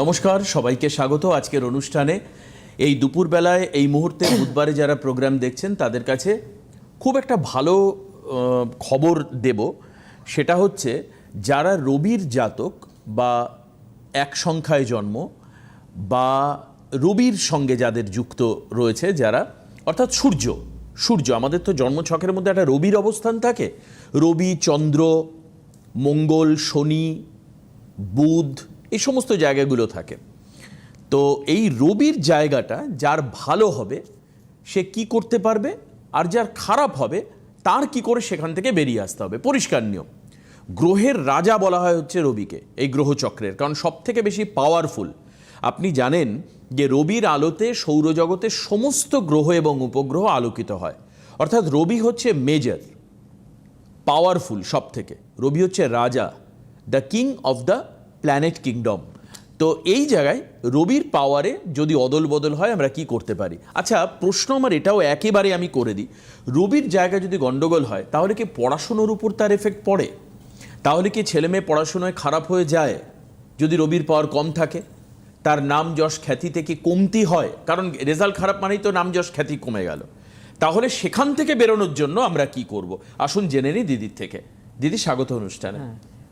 নমস্কার, সবাইকে স্বাগত আজকের অনুষ্ঠানে। এই দুপুরবেলায়, এই মুহূর্তে বুধবারে যারা প্রোগ্রাম দেখছেন, তাদের কাছে খুব একটা ভালো খবর দেব। সেটা হচ্ছে, যারা রবির জাতক বা এক সংখ্যায় জন্ম বা রবির সঙ্গে যাদের যুক্ত রয়েছে, যারা, অর্থাৎ সূর্য সূর্য, আমাদের তো জন্মছকের মধ্যে একটা রবির অবস্থান থাকে। রবি, চন্দ্র, মঙ্গল, শনি, বুধ এই সমস্ত জায়গাগুলো থাকে। তো এই রবির জায়গাটা যার ভালো হবে, সে কি করতে পারবে? আর যার খারাপ হবে, তার কি করে সেখান থেকে বেরিয়ে আসতে হবে? পরিষ্কার নিয়ম। গ্রহের রাজা বলা হয় হচ্ছে রবিকে, এই গ্রহচক্রের কারণ সব থেকে বেশি পাওয়ারফুল আপনি জানেন যে রবির আলোতে সৌরজগতের সমস্ত গ্রহ এবং উপগ্রহ আলোকিত হয়। অর্থাৎ রবি হচ্ছে মেজর পাওয়ারফুল সব থেকে রবি হচ্ছে রাজা the king of the planet kingdom তো এই জায়গায় রবির পাওয়ারে যদি অদল বদল হয়, আমরা কি করতে পারি? আচ্ছা প্রশ্ন আমার এটাও একেবারে আমি করে দিই। রবির জায়গায় যদি গন্ডগোল হয়, তাহলে কি পড়াশুনোর উপর তার এফেক্ট পড়ে? তাহলে কি ছেলে মেয়ে পড়াশোনায় খারাপ হয়ে যায়? যদি রবির পাওয়ার কম থাকে, তার নাম যশ খ্যাতিতে কি কমতি হয়? কারণ রেজাল্ট খারাপ মানেই তো নাম যশ খ্যাতি কমে গেল। তাহলে সেখান থেকে বেরোনোর জন্য আমরা কি করব? আসুন জেনে নিই দিদির থেকে। দিদি, স্বাগত অনুষ্ঠানে।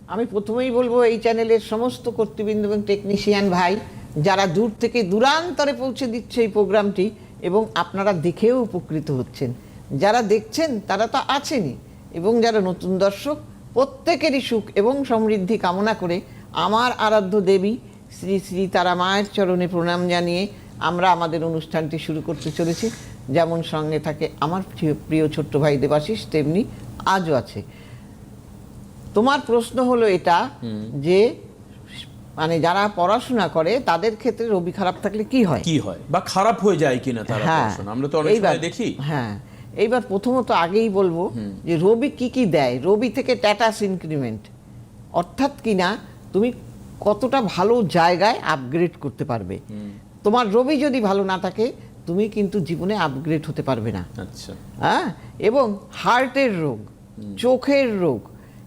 আমি প্রথমেই বলব এই চ্যানেলের সমস্ত কর্তৃবৃন্দ এবং টেকনিশিয়ান ভাই, যারা দূর থেকে দূরান্তরে পৌঁছে দিচ্ছে এই প্রোগ্রামটি এবং আপনারা দেখেও উপকৃত হচ্ছেন। যারা দেখছেন, তারা তো আছেনই এবং যারা নতুন দর্শক, প্রত্যেকেরই সুখ এবং সমৃদ্ধি কামনা করে আমার আরাধ্য দেবী শ্রী শ্রী তারা মায়ের চরণে প্রণাম জানিয়ে আমরা আমাদের অনুষ্ঠানটি শুরু করতে চলেছি। যেমন সঙ্গে থাকে আমার প্রিয়- ছোট্ট ভাই দেবাশিস, তেমনি আজও আছে। তোমার প্রশ্ন হলো এটা যে মানে যারা পড়াশোনা করে তাদের ক্ষেত্রে রবি খারাপ থাকলে কি হয়? কি হয়? বা খারাপ হয়ে যায় কিনা তারা পড়াশোনা? আমরা তো অনেক হ্যাঁ। সময় দেখি। হ্যাঁ। এইবার প্রথমত আগেই বলব যে রবি কি কি দেয়? রবি থেকে ট্যাটাস ইনক্রিমেন্ট। অর্থাৎ কিনা তুমি কতটা ভালো জায়গায় আপগ্রেড করতে পারবে। তোমার রবি যদি ভালো না থাকে তুমি কিন্তু জীবনে আপগ্রেড হতে পারবে না। আচ্ছা। হ্যাঁ? এবং হার্টের রোগ চোখের রোগ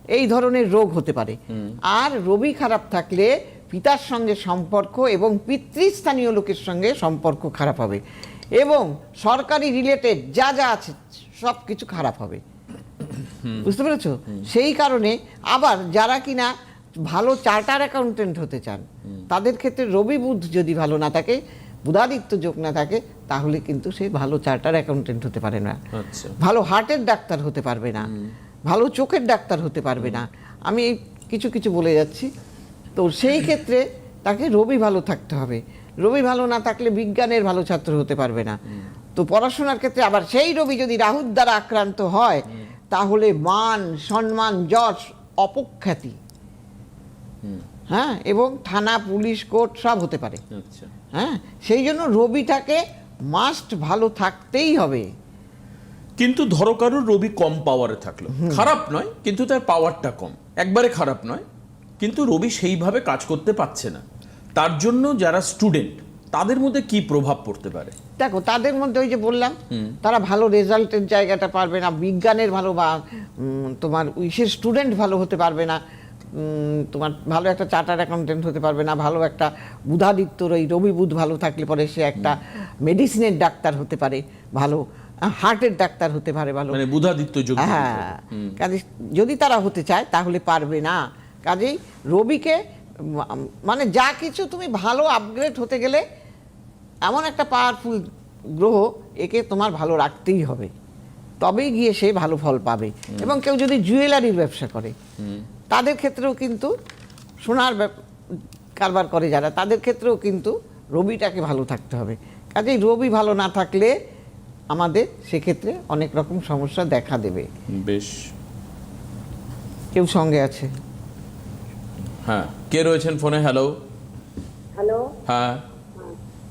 এই ধরনের রোগ হতে পারে। আর রবি খারাপ থাকলে পিতার সঙ্গে সম্পর্ক এবং পিতৃস্থানীয় লোকের সঙ্গে সম্পর্ক খারাপ হবে এবং সরকারি রিলেটেড যা যা আছে সব কিছু খারাপ হবে। বুঝতে পেরেছ? সেই কারণে আবার যারা কিনা ভালো চার্টার অ্যাকাউন্টেন্ট হতে চান তাদের ক্ষেত্রে রবি বুধ যদি ভালো না থাকে বুধাদিত্য যোগ না থাকে তাহলে কিন্তু সে ভালো চার্টার অ্যাকাউন্টেন্ট হতে পারে না। আচ্ছা। ভালো হার্টের ডাক্তার হতে পারবে না। ভালো চোখের ডাক্তার হতে পারবে না। আমি কিছু কিছু বলে যাচ্ছি। তো সেই ক্ষেত্রে তাকে রবি ভালো থাকতে হবে। রবি ভালো না থাকলে বিজ্ঞানের ভালো ছাত্র হতে পারবে না। তো পড়াশোনার ক্ষেত্রে আবার সেই রবি যদি রাহুর দ্বারা আক্রান্ত হয় তাহলে মান সম্মান যশ অপখ্যাতি। হ্যাঁ এবং থানা পুলিশ কোর্ট সব হতে পারে। আচ্ছা। হ্যাঁ সেই জন্য রবিটাকে মাস্ট ভালো থাকতেই হবে। কিন্তু ধরো কারোর রবি কম পাওয়ারে থাকল। খারাপ নয় কিন্তু তার পাওয়ারটা কম। একবারে খারাপ নয় কিন্তু রবি সেইভাবে কাজ করতে পারছে না। তার জন্য যারা স্টুডেন্ট তাদের মধ্যে কি প্রভাব পড়তে পারে? দেখো তাদের মধ্যে ওই যে বললাম তারা ভালো রেজাল্টের জায়গাটা পারবে না বিজ্ঞানের ভালো বা তোমার উইসের স্টুডেন্ট ভালো হতে পারবে না তোমার ভালো একটা চার্টার অ্যাকাউন্টেন্ট হতে পারবে না ভালো একটা বুধাদিত্যর ওই রবি বুধ ভালো থাকলে পরে সে একটা মেডিসিনের ডাক্তার হতে পারে ভালো। হার্টের ডাক্তার হতে পারে ভালো। মানে বুধাদিত্য যোগ হ্যাঁ কাজে যদি তারা হতে চায় তাহলে পারবে না। কাজেই রবিকে মানে যা কিছু তুমি ভালো আপগ্রেড হতে গেলে এমন একটা পাওয়ারফুল গ্রহ একে তোমার ভালো রাখতেই হবে। তবেই গিয়ে সে ভালো ফল পাবে। এবং কেউ যদি জুয়েলারির ব্যবসা করে তাদের ক্ষেত্রেও কিন্তু সোনার কারবার করে যারা তাদের ক্ষেত্রেও কিন্তু রবিটাকে ভালো থাকতে হবে। কাজেই রবি ভালো না থাকলে আমাদের সেক্ষেত্রে অনেক রকম সমস্যা দেখা দেবে। বেশ। কেউ সঙ্গে আছে? হ্যাঁ কে রয়েছেন ফোনে? হ্যালো হ্যালো হ্যাঁ।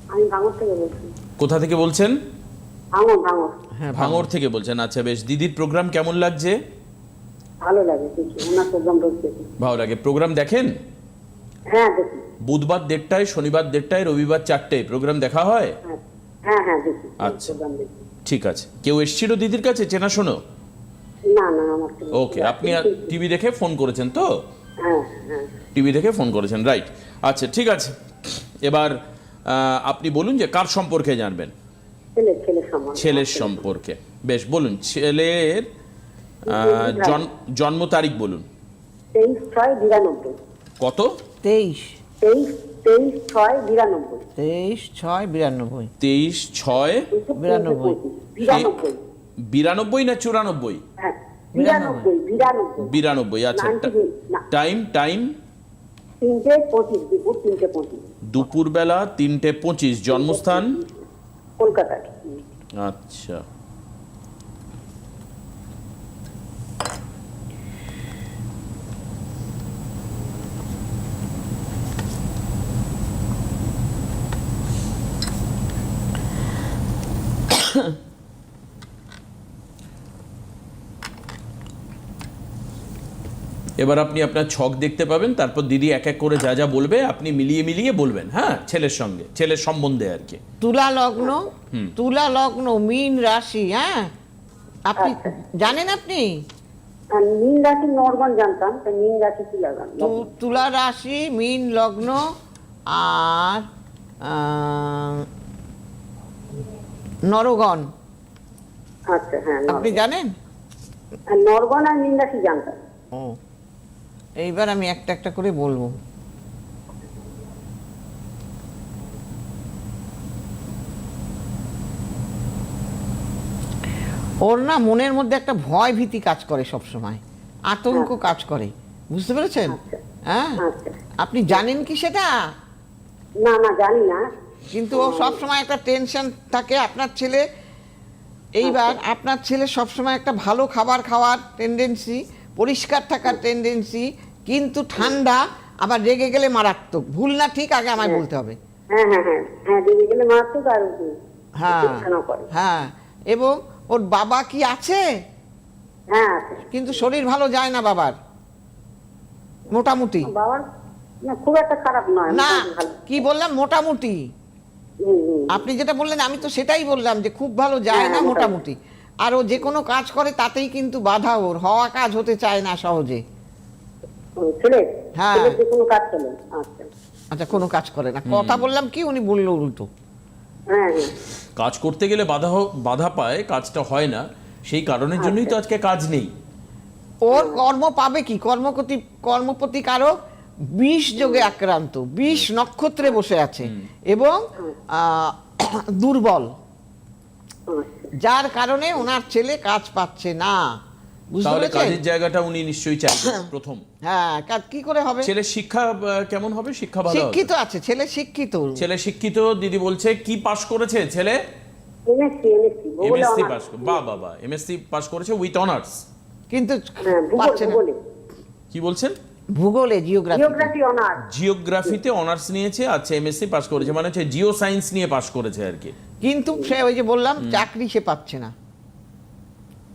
আমি ভাঙর থেকে বলছি। কোথা থেকে বলছেন? ভাঙর ভাঙর। হ্যাঁ ভাঙর। থেকে বলছেন আচ্ছা বেশ। দিদির প্রোগ্রাম কেমন লাগছে? ভালো লাগে ওনার প্রোগ্রাম ভালো লাগে। প্রোগ্রাম দেখেন? হ্যাঁ দেখি। বুধবার দেড়টায় শনিবার দেড়টায় রবিবার চারটায় প্রোগ্রাম দেখা হয়? হ্যাঁ হ্যাঁ হ্যাঁ দেখি। আচ্ছা। ঠিক আছে। কেউ এসছিল দিদির কাছে? চেনা শোনো? না না আমার ওকে আপনি টিভি দেখে ফোন করেছেন তো? হ্যাঁ হ্যাঁ। টিভি দেখে ফোন করেছেন রাইট আচ্ছা ঠিক আছে। এবার আহ, আপনি বলুন যে কার সম্পর্কে জানবেন? ছেলের সম্পর্কে। বেশ বলুন ছেলের আহ, জন্ম তারিখ বলুন। তেইশ ছয় বিরানব্বই। কত? তেইশ। তেইশ তেইশ ছয় বিরানব্বই। তেইশ ছয় বিরানব্বই। তেইশ ছয় বিরানব্বই। বিরানব্বই। বিরানব্বই না চুরানব্বই? হ্যাঁ বিরানব্বই। আচ্ছা টাইম টাইম। দুপুরবেলা তিনটে পঁচিশ জন্মস্থান? কলকাতায়। আচ্ছা। এবার আপনি আপনার ছক দেখতে পাবেন তারপর দিদি এক এক করে যা যা বলবে আপনি মিলিয়ে মিলিয়ে বলবেন হ্যাঁ? ছেলের সঙ্গে ছেলের সম্বন্ধে আর কি। তুলা লগ্ন তুলা লগ্ন মীন রাশি হ্যাঁ? আপনি আচ্ছা। জানেন আপনি? আর রাশি নরগণ জানতাম তো রাশি কি তুলা রাশি মীন লগ্ন আর আহ, নরগণ। আচ্ছা হ্যাঁ আপনি জানেন? নরগণ আর নীল রাশি জানতাম। ও। এইবার আমি একটা একটা করে বলব। ওর না মনের মধ্যে একটা ভয় ভীতি কাজ করে সব সময় আতঙ্ক কাজ করে। বুঝতে পেরেছেন? আচ্ছা। হ্যাঁ? আচ্ছা। আপনি জানেন কি সেটা? না না জানি না। কিন্তু ও সব সময় একটা টেনশন থাকে আপনার ছেলে। এইবার আপনার ছেলে সব সময় একটা ভালো খাবার খাওয়ার টেন্ডেন্সি পরিষ্কার থাকার টেন্ডেন্সি কিন্তু ঠান্ডা আবার রেগে গেলে মারাত্মক। ভুল না ঠিক আগে আমায় বলতে হবে। হ্যাঁ হ্যাঁ হ্যাঁ হ্যাঁ এবং ওর বাবা কি আছে? কিন্তু শরীর ভালো যায় না বাবার? মোটামুটি। না খুব একটা খারাপ নয় না কি বললাম? মোটামুটি। আপনি যেটা বললেন আমি তো সেটাই বললাম যে খুব ভালো যায় না মোটামুটি। আর ও যে কোনো কাজ করে তাতেই কিন্তু বাধা ওর। হওয়া কাজ হতে চায় না সহজে। ছেলে? হ্যাঁ। ছেলের যে কোনো কাজ চলে আচ্ছা। আচ্ছা কোনো কাজ করে না। কথা বললাম কি উনি বলল উল্টো। হ্যাঁ হ্যাঁ। কাজ করতে গেলে বাধা বাধা পায় কাজটা হয় না। সেই কারণের জন্যই তো আজকে কাজ নেই। ওর কর্ম পাবে কি? কর্মপতি কর্মপতি কারক বিষ যোগে আক্রান্ত বিষ নক্ষত্রে বসে আছে এবং আহ, দুর্বল। আচ্ছা। যার কারণে ওনার ছেলে কাজ পাচ্ছে না। তাহলে কাজের জায়গাটা উনি নিশ্চয়ই চাইবেন প্রথম। হ্যাঁ কাজ কি করে হবে? ছেলের শিক্ষা কেমন হবে? শিক্ষা ভালো শিক্ষিত আছে ছেলে শিক্ষিত। ছেলে শিক্ষিত দিদি বলছে কি পাশ করেছে ছেলে? এমএসসি। পাস বাহ এমএসসি পাস করেছে উইথ অনার্স কিন্তু হ্যাঁ পাচ্ছে না। কি বলছেন? ভূগোলে জিওগ্রাফি জিওগ্রাফিতে অনার্স নিয়েছে আচ্ছা এমএসসি পাস করেছে। মানে হচ্ছে জিও সায়েন্স নিয়ে পাস করেছে আর কি। কিন্তু সে ওই যে বললাম চাকরি সে পাচ্ছে না।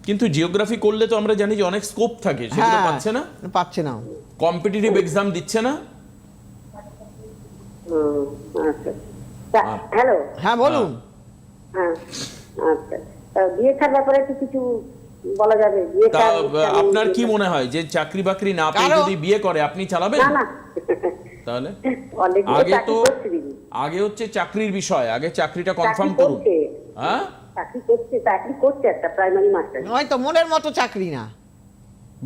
কিন্তু জিওগ্রাফি করলে তো আমরা জানি যে অনেক স্কোপ থাকে সেগুলো হ্যাঁ পাচ্ছে না? পাচ্ছে না। কম্পিটিটিভ এক্সাম দিচ্ছে না? হুম, আচ্ছা। হ্যালো হ্যাঁ বলুন। হ্যাঁ আচ্ছা। ব্যাপারে কিছু বলা যাবে? আপনার কি মনে হয় যে চাকরি বাকরি না পেয়ে যদি বিয়ে করে আপনি চালাবেন? না না। তাহলে? আগে তো আগে হচ্ছে চাকরির বিষয় আগে চাকরিটা কনফার্ম করুন। হ্যাঁ? চাকরি করছে চাকরি করছে একটা প্রাইমারি মাস্টার হয়তো মনের মতো চাকরি না।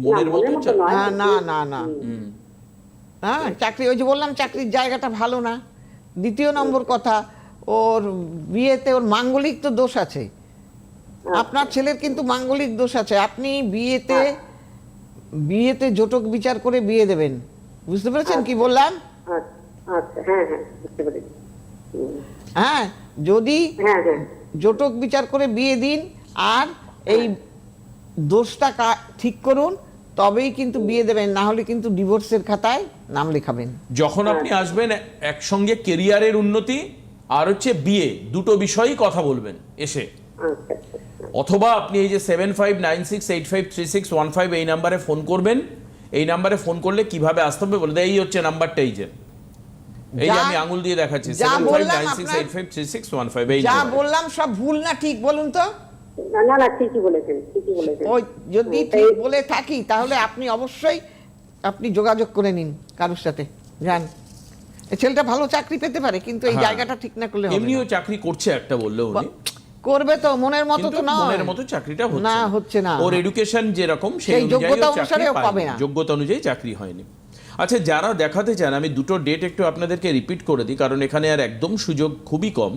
মনের মতো নয়। হ্যাঁ, না না না। হ্যাঁ চাকরি ওই যে বললাম চাকরির জায়গাটা ভালো না। দ্বিতীয় নম্বর কথা ওর বিয়েতে ওর মাঙ্গলিক তো দোষ আছে। আপনার ছেলের কিন্তু মাঙ্গলিক দোষ আছে। আপনি বিয়েতে বিয়েতে জটক বিচার করে বিয়ে দেবেন। বুঝতে পেরেছেন কি বললাম? আচ্ছা আচ্ছা হ্যাঁ হ্যাঁ বুঝতে পেরেছি। হ্যাঁ যদি হ্যাঁ হ্যাঁ। জটক বিচার করে বিয়ে দিন আর এই দোষটা ঠিক করুন তবেই কিন্তু বিয়ে দেবেন না হলে কিন্তু ডিভোর্সের খাতায় নাম লেখাবেন। যখন আপনি আসবেন একসঙ্গে কেরিয়ারের উন্নতি আর হচ্ছে বিয়ে দুটো বিষয়ই কথা বলবেন এসে। অথবা আপনি এই যে seven five nine six eight five three six one five এই নাম্বারে ফোন করবেন এই নাম্বারে ফোন করলে কীভাবে আসতে হবে বলে দেয়, এই হচ্ছে নাম্বারটা এই যে। এই আমি আঙুল দিয়ে দেখাচ্ছি যা বললাম সব ভুল না ঠিক বলুন তো? না না না ঠিকই বলেছেন ঠিকই বলেছেন। ওই যদি ঠিক বলে থাকি তাহলে আপনি অবশ্যই আপনি যোগাযোগ করে নিন কারোর সাথে যান। ছেলেটা ভালো চাকরি পেতে পারে কিন্তু এই হ্যাঁ। জায়গাটা ঠিক না করলে হবে এমনিও চাকরি করছে একটা বলল উনি। করবে তো মনের মতো তো না মনের মতো চাকরিটা হচ্ছে না, হচ্ছে না। ওর এডুকেশন যেরকম সেই যোগ্যতা অনুসারে পাবে না। যোগ্যতা অনুযায়ী চাকরি হয়নি। আচ্ছা যারা দেখাতে চান আমি দুটো ডেট একটু আপনাদেরকে রিপিট করে দিই কারণ এখানে আর একদম সুযোগ খুবই কম।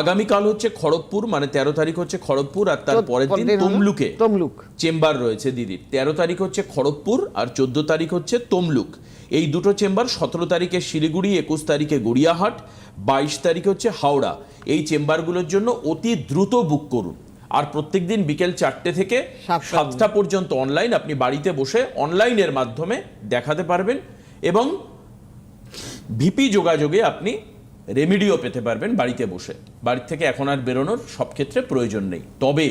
আগামীকাল হচ্ছে খড়গপুর মানে তেরো তারিখ হচ্ছে খড়গপুর আর তার পরের দিন দিন তমলুকে তমলুক। চেম্বার রয়েছে দিদির। তেরো তারিখ হচ্ছে খড়গপুর আর চোদ্দ তারিখ হচ্ছে তমলুক। এই দুটো চেম্বার সতেরো তারিখে শিলিগুড়ি একুশ তারিখে গড়িয়াহাট বাইশ তারিখ হচ্ছে হাওড়া। এই চেম্বারগুলোর জন্য অতি দ্রুত বুক করুন। আর প্রত্যেকদিন বিকেল চারটে থেকে সাতটা পর্যন্ত অনলাইন আপনি বাড়িতে বসে অনলাইনের মাধ্যমে দেখাতে পারবেন। এবং ভিপি যোগাযোগে আপনি রেমিডিও পেতে পারবেন বাড়িতে বসে। বাড়ির থেকে এখন আর বেরোনোর সব ক্ষেত্রে প্রয়োজন নেই। তবে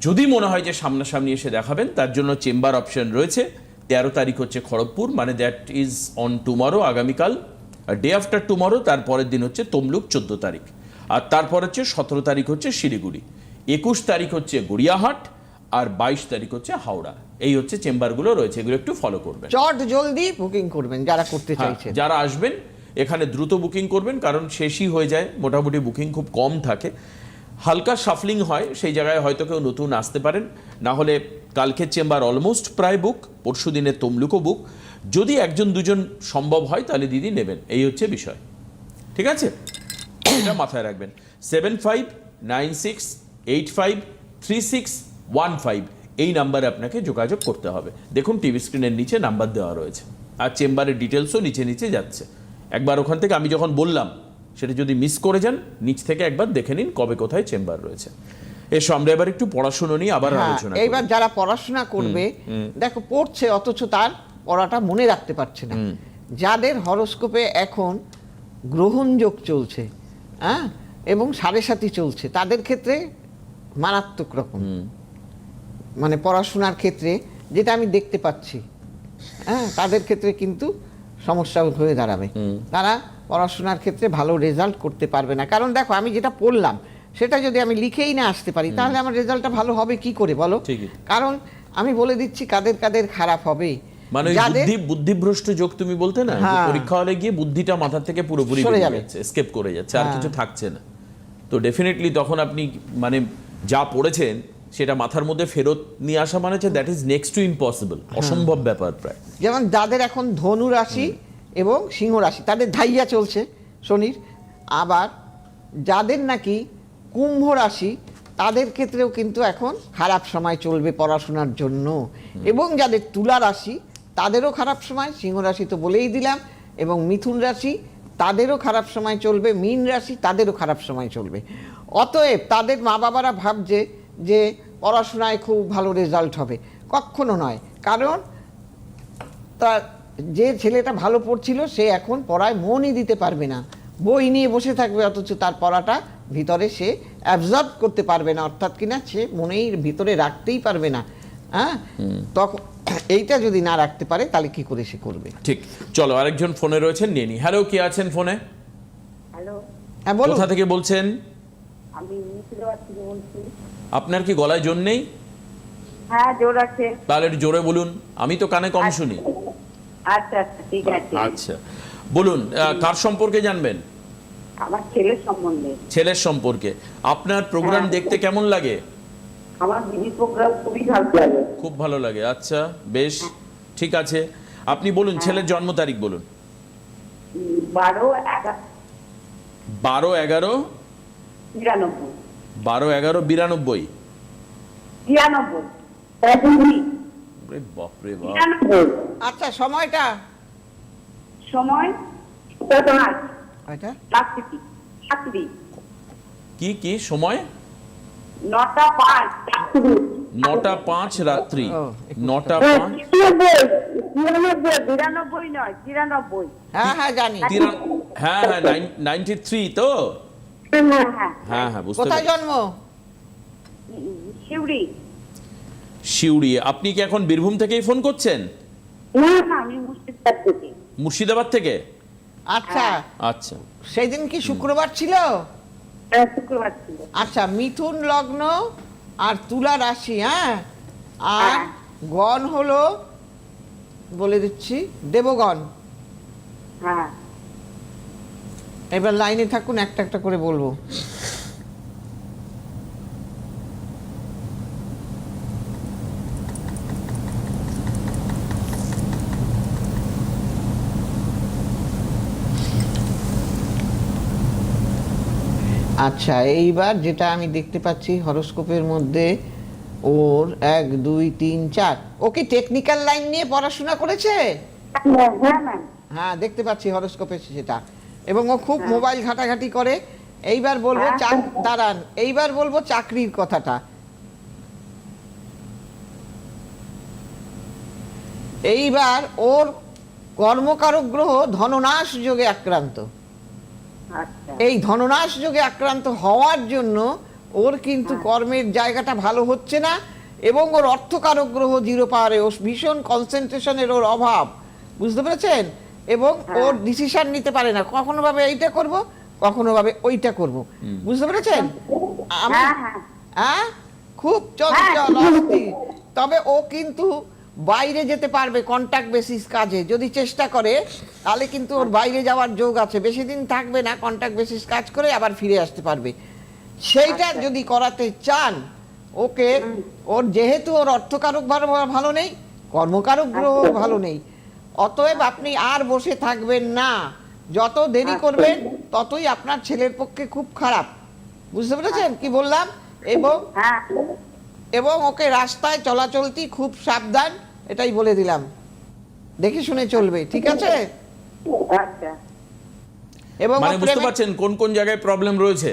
যদি মনে হয় যে সামনাসামনি এসে দেখাবেন, তার জন্য চেম্বার অপশন রয়েছে। তেরো তারিখ হচ্ছে খড়গপুর মানে দ্যাট ইজ অন টুমরো আগামীকাল ডে আফটার টুমরো তারপরের দিন হচ্ছে তমলুক, চোদ্দ তারিখ। আর তারপর হচ্ছে সতেরো তারিখ হচ্ছে শিলিগুড়ি। একুশ তারিখ হচ্ছে গড়িয়াহাট, আর বাইশ তারিখ হচ্ছে হাওড়া। এই হচ্ছে চেম্বারগুলো রয়েছে এগুলো একটু ফলো করবেন। চট জলদি বুকিং করবেন যারা করতে হ্যাঁ, চাইছেন। যারা আসবেন এখানে দ্রুত বুকিং করবেন কারণ শেষই হয়ে যায় মোটামুটি বুকিং খুব কম থাকে। হালকা শাফলিং হয় সেই জায়গায় হয়তো কেউ নতুন আসতে পারেন। না হলে কালকের চেম্বার অলমোস্ট প্রায় বুক পরশু দিনের তমলুকও বুক যদি একজন দুজন সম্ভব হয় তাহলে দিদি নেবেন এই হচ্ছে বিষয়। ঠিক আছে? এটা মাথায় রাখবেন। Seven five nine six eight five three six one five এই নাম্বারে আপনাকে যোগাযোগ করতে হবে। দেখুন টিভি স্ক্রিনের নিচে নাম্বার দেওয়া রয়েছে। আর চেম্বারের ডিটেলসও নিচে নিচে যাচ্ছে। একবার ওখান থেকে আমি যখন বললাম সেটা যদি মিস করে যান নিচ থেকে একবার দেখে নিন কবে কোথায় চেম্বার রয়েছে। এসো আমরা এবার একটু পড়াশুনো নিয়ে আবার হ্যাঁ, আলোচনা এইবার যারা পড়াশোনা করবে দেখো পড়ছে অথচ তার পড়াটা মনে রাখতে পারছে না। যাদের হরস্কোপে এখন গ্রহণযোগ চলছে হ্যাঁ এবং সাড়ে সাথী চলছে তাদের ক্ষেত্রে মারাত্মক রকম। মানে পড়াশোনার ক্ষেত্রে যেটা আমি দেখতে পাচ্ছি হ্যাঁ তাদের ক্ষেত্রে কিন্তু সমস্যা হয়ে দাঁড়াবে। তারা পড়াশোনার ক্ষেত্রে ভালো রেজাল্ট করতে পারবে না। কারণ দেখো আমি যেটা পড়লাম সেটা যদি আমি লিখেই না আসতে পারি তাহলে আমার রেজাল্টটা ভালো হবে কি করে বলো? কারণ আমি বলে দিচ্ছি কাদের কাদের খারাপ হবে। মানে বুদ্ধি বুদ্ধিভ্রষ্ট যোগ তুমি বলতে না হ্যাঁ। পরীক্ষা হলে গিয়ে বুদ্ধিটা মাথা থেকে পুরোপুরি বেরিয়ে যাচ্ছে স্কেপ করে যাচ্ছে আর হ্যাঁ। কিছু থাকছে না। তো ডেফিনেটলি তখন আপনি মানে যা পড়েছেন সেটা মাথার মধ্যে ফেরত নিয়ে আসা মানে হচ্ছে that is next to impossible অসম্ভব ব্যাপার প্রায়। যেমন যাদের এখন ধনু রাশি এবং সিংহ রাশি তাদের ধাইয়া চলছে শনির। আবার যাদের নাকি কুম্ভ রাশি তাদের ক্ষেত্রেও কিন্তু এখন খারাপ সময় চলবে পড়াশোনার জন্য। এবং যাদের তুলা রাশি তাদেরও খারাপ সময় সিংহ রাশি তো বলেই দিলাম এবং মিথুন রাশি তাদেরও খারাপ সময় চলবে মীন রাশি তাদেরও খারাপ সময় চলবে। অতএব তাদের মা বাবারা ভাবছে যে পড়াশোনায় খুব ভালো রেজাল্ট হবে। কখনো নয়। কারণ তার যে ছেলেটা ভালো পড়ছিল সে এখন পড়ায় মনই দিতে পারবে না। বই নিয়ে বসে থাকবে অথচ তার পড়াটা ভিতরে সে অ্যাবজর্ব করতে পারবে না অর্থাৎ কিনা সে মনেই ভিতরে রাখতেই পারবে না। হ্যাঁ? তখন এইটা যদি না রাখতে পারে তাহলে কি করে সে করবে? ঠিক। চলো আরেকজন ফোনে রয়েছেন নিয়ে নি। হ্যালো কে আছেন ফোনে? হ্যালো হ্যাঁ বলো কোথা থেকে বলছেন? আমি বলছি। আপনার কি গলায় জোর নেই? হ্যাঁ জোর আছে। তাহলে জোরে বলুন আমি তো কানে কম শুনি। আচ্ছা আচ্ছা ঠিক আছে। আচ্ছা বলুন কার সম্পর্কে জানবেন? আমার ছেলের সম্বন্ধে। ছেলের সম্পর্কে। আপনার প্রোগ্রাম হ্যাঁ। দেখতে কেমন লাগে? আমার দিদি প্রোগ্রাম খুবই ভালো লাগে। খুব ভালো লাগে আচ্ছা বেশ ঠিক আছে। আপনি বলুন ছেলের জন্ম তারিখ বলুন। বারো এগারো। বারো এগারো বারো এগারো বিরানব্বই। বাপরে বাপ। আচ্ছা সময়টা? সময়? কি কি? সময়? নটা পাঁচ রাত্রি। নটা পাঁচ রাত্রি। নটা হ্যাঁ, পাঁচ। তিরানব্বই তিরানব্বই বিরানব্বই নয় তিরানব্বই হ্যাঁ হ্যাঁ জানি। হ্যাঁ হ্যাঁ নাইনটি থ্রি তো? হ্যাঁ হ্যাঁ হ্যাঁ হ্যাঁ বুঝতে কোথায় পেরেছি। জন্ম? শিউড়ি। শিউড়ি আপনি কি এখন বীরভূম থেকেই ফোন করছেন? না না আমি মুর্শিদাবাদ থেকে। মুর্শিদাবাদ থেকে? আচ্ছা আচ্ছা। সেই দিন কি শুক্রবার ছিল? হ্যাঁ, শুক্রবার ছিল। আচ্ছা মিথুন লগ্ন আর তুলা রাশি হ্যাঁ? আর হ্যাঁ। গণ হলো বলে দিচ্ছি দেবগণ। হ্যাঁ। এবার লাইনে থাকুন একটা একটা করে বলব। আচ্ছা এইবার যেটা আমি দেখতে পাচ্ছি হরোস্কোপের মধ্যে ওর এক দুই তিন চার। ওকে টেকনিক্যাল লাইন নিয়ে পড়াশোনা করেছে? হ্যাঁ হ্যাঁ দেখতে পাচ্ছি হরোস্কোপে সেটা। এবং ও খুব মোবাইল ঘাটাঘাটি করে। এইবার বলব হ্যাঁ। দাঁড়ান এইবার বলব চাকরির কথাটা। এইবার ওর কর্মকারক গ্রহ ধননাশ যোগে আক্রান্ত। আচ্ছা। এই ধননাশ যোগে আক্রান্ত হওয়ার জন্য ওর কিন্তু কর্মের জায়গাটা ভালো হচ্ছে না এবং ওর অর্থকারক গ্রহ জিরো পাওয়ারে ও ভীষণ কনসেন্ট্রেশনের ওর অভাব। বুঝতে পেরেছেন? এবং ওর ডিসিশন নিতে পারে না। কখনো ভাবে এইটা করব কখনো ভাবে ওইটা করব। বুঝতে পেরেছেন? আমি হ্যাঁ হ্যাঁ। হ্যাঁ? খুব চঞ্চল অস্থির তবে ও কিন্তু বাইরে যেতে পারবে কন্ট্যাক্ট বেসিস কাজে। যদি চেষ্টা করে তাহলে কিন্তু ওর বাইরে যাওয়ার যোগ আছে। বেশি দিন থাকবে না কন্ট্যাক্ট বেসিস কাজ করে আবার ফিরে আসতে পারবে। সেইটা যদি করাতে চান ওকে ওর যেহেতু ওর অর্থকারক ভালো ভালো নেই কর্মকারক গ্রহ ভালো নেই অতএব আপনি আর বসে থাকবেন না। যত দেরি করবেন ততই আপনার ছেলের পক্ষে খুব খারাপ। বুঝতে পেরেছেন কি বললাম? এবং হ্যাঁ। এবং ওকে রাস্তায় চলাচলতি খুব সাবধান এটাই বলে দিলাম। দেখে শুনে চলবে ঠিক আছে? আচ্ছা। এবং মানে বুঝতে পারছেন কোন কোন জায়গায় প্রবলেম রয়েছে?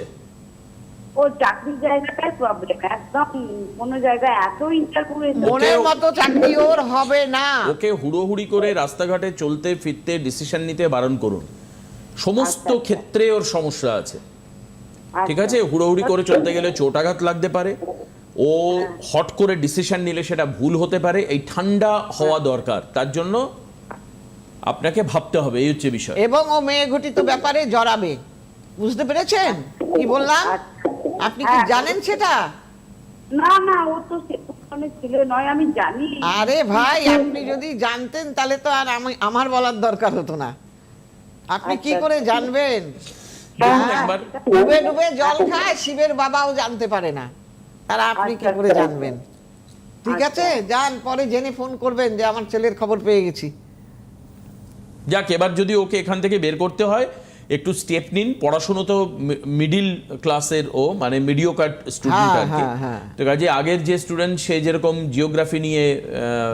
ও চাকরির জায়গাটাই প্রবলেম একদম কোনো জায়গায় এত ইন্টারভিউ মনের ওকেও- মতো চাকরি ওর হবে না। ওকে হুড়োহুড়ি করে রাস্তাঘাটে চলতে ফিরতে ডিসিশন নিতে বারণ করুন। সমস্ত আচ্ছা, আচ্ছা। ক্ষেত্রে ওর সমস্যা আছে। ঠিক আছে? হুড়োহুড়ি করে চলতে গেলে চোটাঘাত লাগতে পারে। ও হট করে ডিসিশন নিলে সেটা ভুল হতে পারে। এই ঠান্ডা হওয়া দরকার। তার জন্য আপনাকে ভাবতে হবে এই হচ্ছে বিষয়। এবং ও মেয়ে ঘটিত ব্যাপারে জড়াবে। বুঝতে পেরেছেন? কি বললাম? আচ্ছা। আপনি কি হ্যাঁ। জানেন সেটা না না ও তো সেখানে ছেলে নয় আমি জানি আরে ভাই আপনি যদি জানতেন তাহলে তো আর আমি আমার বলার দরকার হতো না আপনি কি আচ্ছা, করে। জানবেন দেখুন হ্যাঁ, একবার ডুবে ডুবে জল খায় শিবের বাবাও জানতে পারে না আর আপনি কি আচ্ছা, করে আচ্ছা। জানবেন ঠিক। আছে যান পরে জেনে ফোন করবেন যে আমার ছেলের খবর পেয়ে গেছি যাক এবার যদি ওকে এখান থেকে বের করতে হয় একটু স্টেপ নিন পড়াশুনো তো মিডিল ক্লাসের ও মানে মিডিও কার্ড স্টুডেন্ট আর কি হ্যাঁ, হ্যাঁ। তো কাজে আগের যে স্টুডেন্ট সে যেরকম জিওগ্রাফি নিয়ে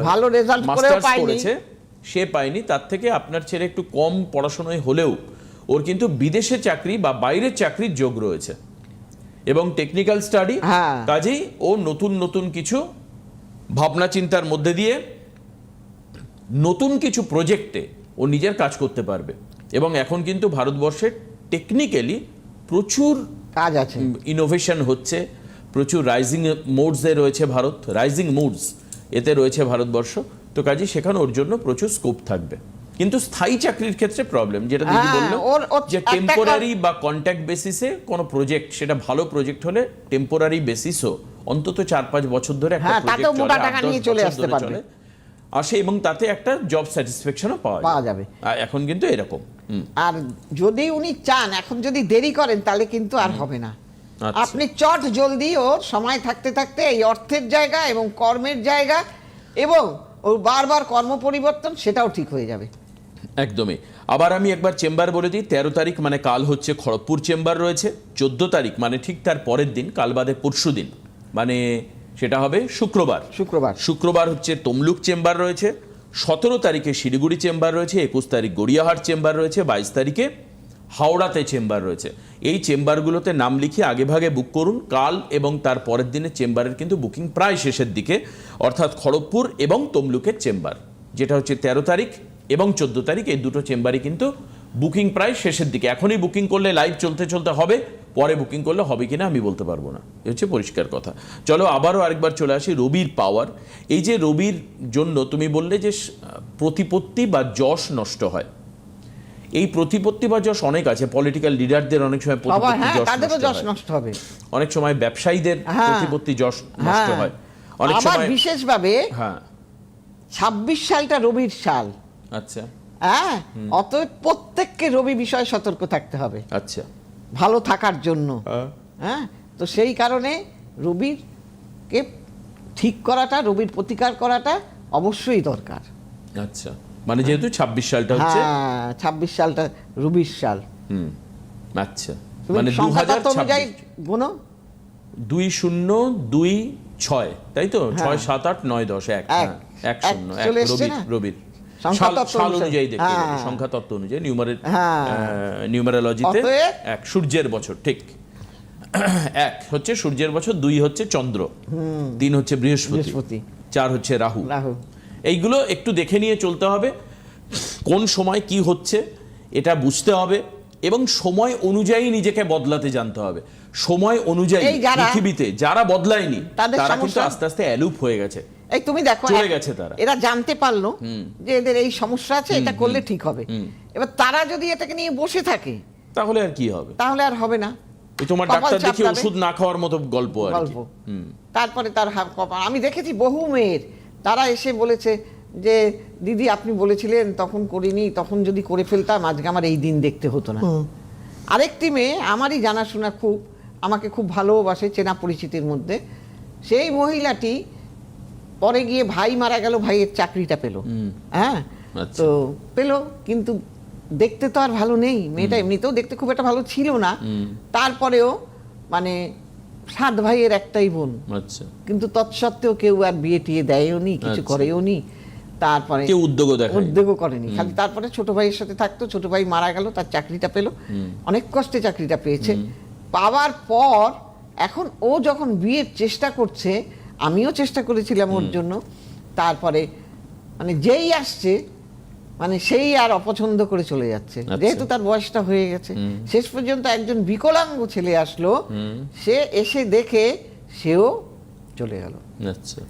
ভালো করেও মাস্টার্স পায়নি। করেছে সে পায়নি তার থেকে আপনার ছেলে একটু কম পড়াশোনায় হলেও ওর কিন্তু বিদেশে চাকরি বা বাইরের চাকরির যোগ রয়েছে এবং টেকনিক্যাল স্টাডি। কাজেই ও নতুন নতুন কিছু ভাবনা চিন্তার মধ্যে দিয়ে নতুন কিছু প্রজেক্টে ও নিজের কাজ করতে পারবে এবং এখন কিন্তু ভারতবর্ষে টেকনিক্যালি প্রচুর কাজ আছে। ইনোভেশন হচ্ছে প্রচুর রাইজিং মোডসে রয়েছে ভারত রাইজিং মুডস এতে রয়েছে ভারতবর্ষ। তো কাজে সেখানে ওর জন্য প্রচুর স্কোপ থাকবে। কিন্তু স্থায়ী চাকরির ক্ষেত্রে প্রবলেম যেটা দিদি হ্যাঁ, বলল যে টেম্পোরারি বা কন্ট্যাক্ট বেসিসে কোনো প্রজেক্ট সেটা ভালো প্রজেক্ট হলে টেম্পোরারি বেসিসও অন্তত চার পাঁচ বছর ধরে একটা হ্যাঁ, তাতেও মোটা চলে, টাকা চলে। আসে এবং তাতে একটা জব স্যাটিসফ্যাকশনও পাওয়া পাওয়া যাবে। আর এখন কিন্তু এরকম। আর যদি উনি চান এখন যদি দেরি করেন তাহলে কিন্তু আর হবে না। আচ্ছা। আপনি চট জলদি ওর সময় থাকতে থাকতে এই অর্থের জায়গা এবং কর্মের জায়গা এবং ওর বারবার কর্ম পরিবর্তন সেটাও ঠিক হয়ে যাবে। একদমই। আবার আমি একবার চেম্বার বলে দিই তেরো তারিখ মানে কাল হচ্ছে খড়গপুর চেম্বার রয়েছে চোদ্দ তারিখ মানে ঠিক তার পরের দিন কাল বাদে পরশু দিন। মানে সেটা হবে শুক্রবার। শুক্রবার। শুক্রবার হচ্ছে তমলুক চেম্বার রয়েছে সতেরো তারিখে শিলিগুড়ি চেম্বার রয়েছে একুশ তারিখ গড়িয়াহাট চেম্বার রয়েছে বাইশ তারিখে হাওড়াতে চেম্বার রয়েছে। এই চেম্বারগুলোতে নাম লিখিয়ে আগেভাগে বুক করুন কাল এবং তার পরের দিনে চেম্বারের কিন্তু বুকিং প্রায় শেষের দিকে অর্থাৎ খড়গপুর এবং তমলুকের চেম্বার যেটা হচ্ছে তেরো তারিখ এবং চোদ্দ তারিখ এই দুটো চেম্বারই কিন্তু বুকিং প্রায় শেষের দিকে। এখনই বুকিং করলে লাইভ চলতে চলতে হবে পরে বুকিং করলে হবে কিনা আমি বলতে পারব না। এ হচ্ছে পরিষ্কার কথা। চলো আবারও আরেকবার চলে আসি রবির পাওয়ার। এই যে রবির জন্য তুমি বললে যে প্রতিপত্তি বা যশ নষ্ট হয়। এই প্রতিপত্তি বা যশ অনেক আছে পলিটিক্যাল লিডারদের অনেক সময় প্রতিপত্তি হ্যাঁ যশ নষ্ট। নষ্ট হবে। অনেক সময় ব্যবসায়ীদের হ্যাঁ। প্রতিপত্তি যশ নষ্ট হ্যাঁ। হয় অনেক সময় বিশেষভাবে হ্যাঁ। ছাব্বিশ সালটা রবির সাল। আচ্ছা। হ্যাঁ অতএব প্রত্যেককে রবি বিষয়ে সতর্ক থাকতে হবে। আচ্ছা। ভালো থাকার জন্য। হ্যাঁ। তো সেই কারণে রবির কে ঠিক করাটা রবির প্রতিকার করাটা অবশ্যই দরকার। আচ্ছা মানে যেহেতু ছাব্বিশ সালটা হচ্ছে। হ্যাঁ ছাব্বিশ সালটা রবির সাল। হুম আচ্ছা। মানে দু হাজার অনুযায়ী গুনো। দুই শূন্য দুই ছয় তাই তো? হ্যাঁ। ছয় সাত আট নয় দশ এক। এক। হ্যাঁ, শূন্য এক রবির রবির। সাল- তত্ত্ব। অনুযায়ী দেখতে হ্যাঁ। সংখ্যা তত্ত্ব অনুযায়ী নিউমারের হ্যাঁ। নিউমারোলজিতে এক সূর্যের বছর ঠিক এক হচ্ছে সূর্যের বছর দুই হচ্ছে চন্দ্র তিন হচ্ছে বৃহস্পতি। চার হচ্ছে রাহু এইগুলো একটু দেখে নিয়ে চলতে হবে কোন সময় কি হচ্ছে এটা বুঝতে হবে এবং সময় অনুযায়ী নিজেকে বদলাতে জানতে হবে সময় অনুযায়ী পৃথিবীতে যারা বদলায়নি তাদের তারা কিন্তু আস্তে আস্তে অ্যালুপ হয়ে গেছে এই তুমি দেখো চলে গেছে তারা। এরা জানতে পারল যে এদের এই সমস্যা আছে এটা করলে ঠিক হবে। এবার তারা যদি এটাকে নিয়ে বসে থাকে তাহলে আর কি হবে? তাহলে আর হবে না। তোমার ডাক্তার দেখি। ওষুধ না খাওয়ার মতো গল্প আর গল্প। তারপরে তার কপাল। আমি দেখেছি বহু মেয়ের। তারা এসে বলেছে যে দিদি আপনি বলেছিলেন তখন করিনি তখন যদি করে ফেলতাম আজকে আমার এই দিন দেখতে হতো না। আরেকটি মেয়ে আমারই জানাশোনা খুব আমাকে খুব ভালোবাসে চেনা পরিচিতির মধ্যে। সেই মহিলাটি পরে গিয়ে ভাই মারা গেল ভাইয়ের চাকরিটা পেল। হ্যাঁ? আচ্ছা। তো পেল কিন্তু দেখতে তো আর ভালো নেই। মেয়েটা এমনিতেও দেখতে খুব একটা ভালো ছিল না। তারপরেও মানে সাত ভাইয়ের একটাই বোন। আচ্ছা। কিন্তু তৎসত্ত্বেও কেউ আর বিয়ে টিয়ে দেয়ও নি কিছু আচ্ছা। করেও নি। তারপরে কেউ উদ্যোগও উদ্যোগও করেনি। খালি তারপরে ছোট ভাইয়ের সাথে থাকতো ছোট ভাই মারা গেল তার চাকরিটা পেল। অনেক কষ্টে চাকরিটা পেয়েছে। পাওয়ার পর এখন ও যখন বিয়ের চেষ্টা করছে আমিও চেষ্টা করেছিলাম ওর জন্য। তারপরে মানে যেই আসছে মানে সেই আর অপছন্দ করে চলে যাচ্ছে। আচ্ছা। যেহেতু তার বয়সটা হয়ে গেছে। শেষ পর্যন্ত একজন বিকলাঙ্গ ছেলে আসলো। সে এসে দেখে সেও চলে গেল। আচ্ছা।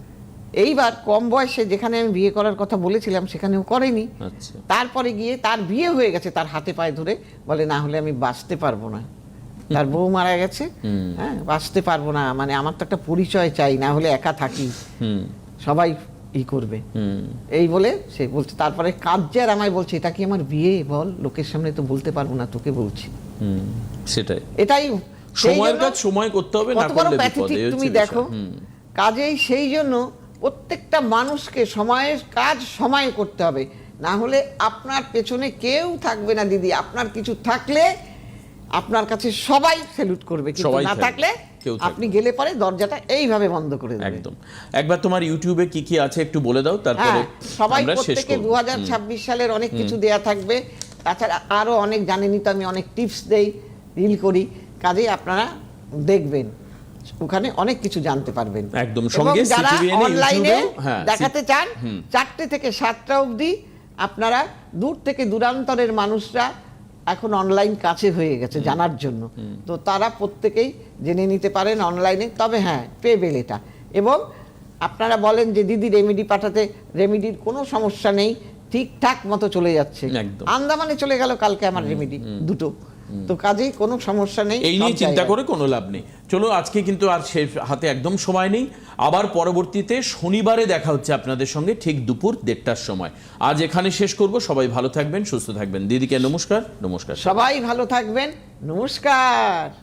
এইবার কম বয়সে যেখানে আমি বিয়ে করার কথা বলেছিলাম সেখানেও করেনি। আচ্ছা। তারপরে গিয়ে তার বিয়ে হয়ে গেছে তার হাতে পায়ে ধরে। বলে না হলে আমি বাঁচতে পারব না। তার বউ মারা গেছে। হ্যাঁ বাঁচতে পারব না মানে আমার তো একটা পরিচয় চাই না হলে একা থাকি। সবাই ই করবে। এই বলে সে বলছে তারপরে আর আমায় বলছে এটা কি আমার বিয়ে? বল লোকের সামনে তো বলতে পারব না তোকে বলছি। সেটাই। এটাই সময়ের কাজ সময় করতে হবে না করলে প্যাথেটিক তুমি দেখো। কাজেই সেই জন্য প্রত্যেকটা মানুষকে সময়ের কাজ সময়ে করতে হবে। না হলে আপনার পেছনে কেউ থাকবে না দিদি। আপনার কিছু থাকলে আপনার কাছে সবাই স্যালুট করবে কিন্তু সবাই না থাকলে আপনি গেলে পরে দরজাটা এইভাবে বন্ধ করে দেবে। একদম। একবার তোমার ইউটিউবে কি কি আছে একটু বলে দাও তারপরে হ্যাঁ সবাই আমরা শেষ প্রত্যেকে করব। দু হাজার ছাব্বিশ সালের অনেক কিছু দেয়া থাকবে। তাছাড়া আরও অনেক জানেনি তো আমি অনেক টিপস দেই রিল করি কাজেই আপনারা দেখবেন ওখানে অনেক কিছু জানতে পারবেন। একদম, সঙ্গে যারা অনলাইনে হ্যাঁ, দেখাতে চান চারটে থেকে সাতটা অবধি আপনারা দূর থেকে দূরান্তরের মানুষরা এখন অনলাইন কাছে হয়ে গেছে জানার জন্য। তো তারা প্রত্যেকেই জেনে নিতে পারেন অনলাইনে তবে হ্যাঁ পেবেল এটা। এবং আপনারা বলেন যে দিদি রেমেডি পাঠাতে রেমেডির কোনো সমস্যা নেই ঠিকঠাক মতো চলে যাচ্ছে। আন্দামানে চলে গেল কালকে আমার রেমেডি দুটো। তো কাজেই কোনো সমস্যা নেই এই নিয়ে চিন্তা করে কোনো লাভ নেই। চলো আজকে কিন্তু আর সে হাতে একদম সময় নেই। আবার পরবর্তীতে শনিবারে দেখা হচ্ছে আপনাদের সঙ্গে ঠিক দুপুর দেড়টার সময়। আজ এখানে শেষ করব। সবাই ভালো থাকবেন সুস্থ থাকবেন। দিদিকে নমস্কার নমস্কার। সবাই ভালো থাকবেন। নমস্কার।